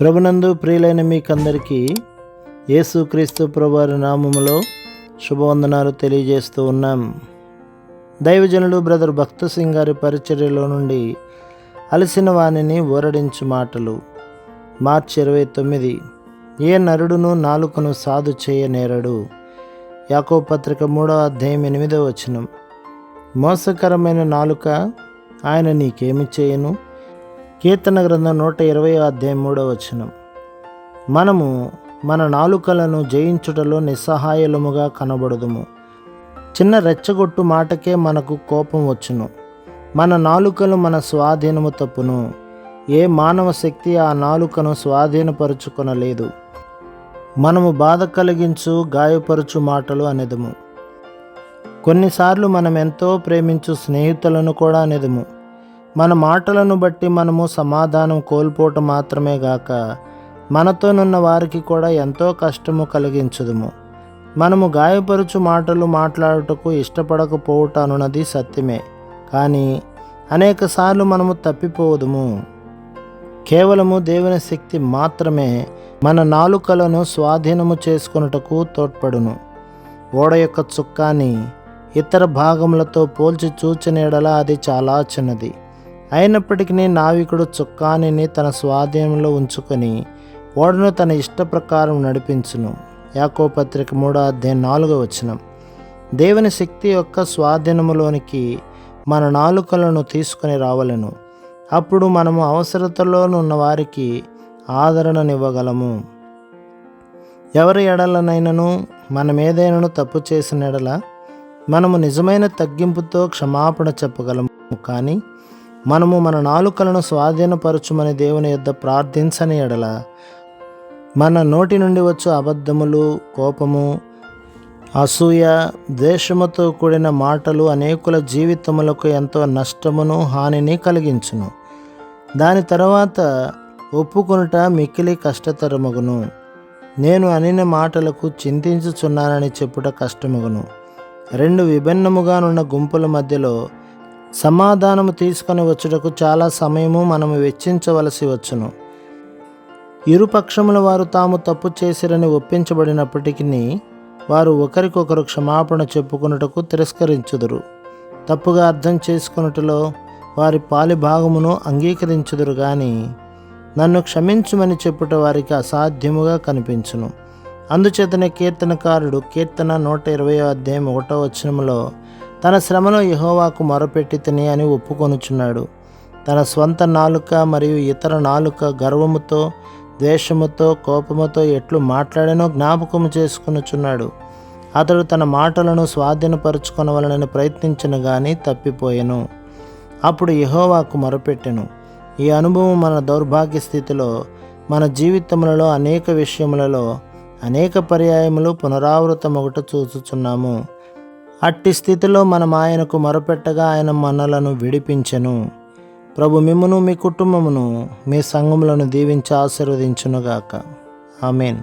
ప్రభునందు ప్రియులైన మీకందరికీ యేసుక్రీస్తు ప్రభువారి నామములో శుభవందనాలు తెలియజేస్తూ ఉన్నాం. దైవజనుడు బ్రదర్ భక్త సింగ్ గారి పరిచర్యలో నుండి అలసిన వాణిని ఊరడించు మాటలు. మార్చి ఇరవై తొమ్మిది. ఏ నరుడును నాలుకను సాధు చేయనేరడు యాకో పత్రిక మూడో అధ్యాయం ఎనిమిదో వచనం. మోసకరమైన నాలుక ఆయన నీకేమి చేయను? కీర్తన గ్రంథం నూట ఇరవై అధ్యాయం మూడో వచనం. మనము మన నాలుకలను జయించుటలో నిస్సహాయలముగా కనబడదుము. చిన్న రెచ్చగొట్టు మాటకే మనకు కోపం వచ్చును. మన నాలుకలు మన స్వాధీనము తప్పును. ఏ మానవ శక్తి ఆ నాలుకను స్వాధీనపరుచుకొనలేదు. మనము బాధ కలిగించు గాయపరుచు మాటలు అనేదము. కొన్నిసార్లు మనం ఎంతో ప్రేమించు స్నేహితులను కూడా అనేదము. మన మాటలను బట్టి మనము సమాధానం కోల్పోవటం మాత్రమే గాక మనతోనున్న వారికి కూడా ఎంతో కష్టము కలిగించదుము. మనము గాయపరుచు మాటలు మాట్లాడుటకు ఇష్టపడకపోవట అనున్నది సత్యమే. కానీ అనేకసార్లు మనము తప్పిపోవదుము కేవలము దేవుని శక్తి మాత్రమే మన నాలుకలను స్వాధీనము చేసుకొనుటకు తోడ్పడును. ఓడ యొక్క చుక్కాని ఇతర భాగములతో పోల్చి చూచనేడల అది చాలా చిన్నది. అయినప్పటికీ నావికుడు చుక్కానిని తన స్వాధీనంలో ఉంచుకొని ఓడను తన ఇష్ట ప్రకారం నడిపించును. యాకో పత్రిక మూడో అధ్యాయం నాలుగో వచనం. దేవుని శక్తి యొక్క స్వాధీనములోనికి మన నాలుకలను తీసుకొని రావలను. అప్పుడు మనము అవసరతలోనున్న వారికి ఆదరణనివ్వగలము. ఎవరి ఎడలనైనను మనం ఏదైనాను తప్పు చేసిన ఎడల మనము నిజమైన తగ్గింపుతో క్షమాపణ చెప్పగలము. కానీ మనము మన నాలుకలను స్వాధీనపరచుమని దేవుని యొద్ద ప్రార్థించని ఎడల మన నోటి నుండి వచ్చు అబద్ధములు కోపము అసూయ ద్వేషముతో కూడిన మాటలు అనేకుల జీవితములకు ఎంతో నష్టమును హానిని కలిగించును. దాని తర్వాత ఒప్పుకొనుట మిక్కిలి కష్టతరమగును. నేను అనిన మాటలకు చింతించుచున్నానని చెప్పుట కష్టమగును. రెండు విభిన్నముగానున్న గుంపుల మధ్యలో సమాధానము తీసుకొని వచ్చుటకు చాలా సమయము మనము వెచ్చించవలసి వచ్చును. ఇరుపక్షముల వారు తాము తప్పు చేసిరని ఒప్పించబడినప్పటికీ వారు ఒకరికొకరు క్షమాపణ చెప్పుకొనుటకు తిరస్కరించుదురు. తప్పుగా అర్థం చేసుకొనుటలో వారి పాలి భాగమును అంగీకరించుదురు కానీ నన్ను క్షమించుమని చెప్పుట వారికి అసాధ్యముగా కనిపించును. అందుచేతనే కీర్తనకారుడు కీర్తన నూట ఇరవై అధ్యాయం ఒకటో వచనములో తన శ్రమను యహోవాకు మొరపెట్టి తిని అని ఒప్పుకొనుచున్నాడు. తన స్వంత నాలుక మరియు ఇతర నాలుక గర్వముతో ద్వేషముతో కోపముతో ఎట్లు మాట్లాడానో జ్ఞాపకము చేసుకునుచున్నాడు. అతడు తన మాటలను స్వాధీనపరుచుకొనవలనని ప్రయత్నించను గాని తప్పిపోయెను. అప్పుడు యహోవాకు మొరపెట్టెను. ఈ అనుభవం మన దౌర్భాగ్య స్థితిలో మన జీవితములలో అనేక విషయములలో అనేక పర్యాయములు పునరావృతమొకట చూచుచున్నాము. అట్టి స్థితిలో మనం ఆయనకు మొరపెట్టగా ఆయన మనలను విడిపించెను. ప్రభు మిమ్మును మీ కుటుంబమును మీ సంఘములను దీవించి ఆశీర్వదించునుగాక. ఆమెన్.